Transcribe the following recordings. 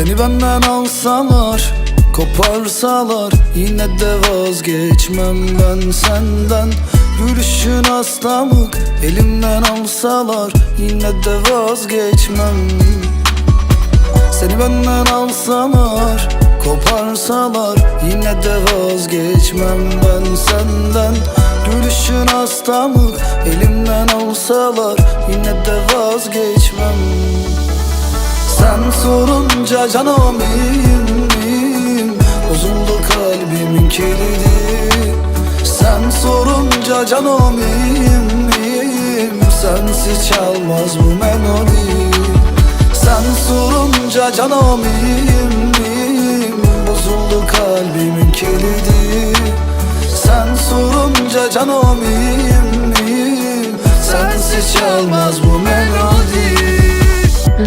Seni benden alsalar Koparsalar Yine de vazgeçmem ben senden. Gülüşün hastalık Elimden alsalar Yine de vazgeçmem. Seni benden alsalar Koparsalar Yine de vazgeçmem ben senden. Gülüşün hastalık Elimden alsalar Yine de vazgeçmem Sen sorunca canım iyiyim Bozuldu kalbimin kilidi. Sen sorunca canım iyiyim Sensiz çalmaz bu melodi. Sen sorunca canım iyiyim Bozuldu kalbimin kilidi. Sen sorunca canım iyiyim Sensiz çalmaz bu melodi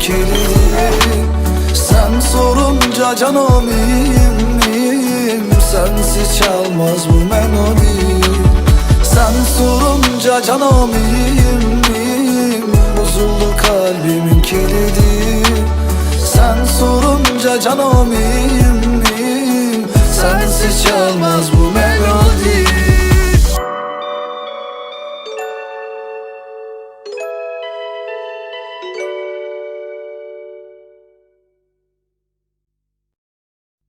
kilidi Sen sorunca canım iyiyim, iyiyim. Sensiz çalmaz bu melodi. Sen sorunca canım iyiyim, iyiyim. Bozuldu kalbimin kilidi. Sen sorunca canım iyiyim,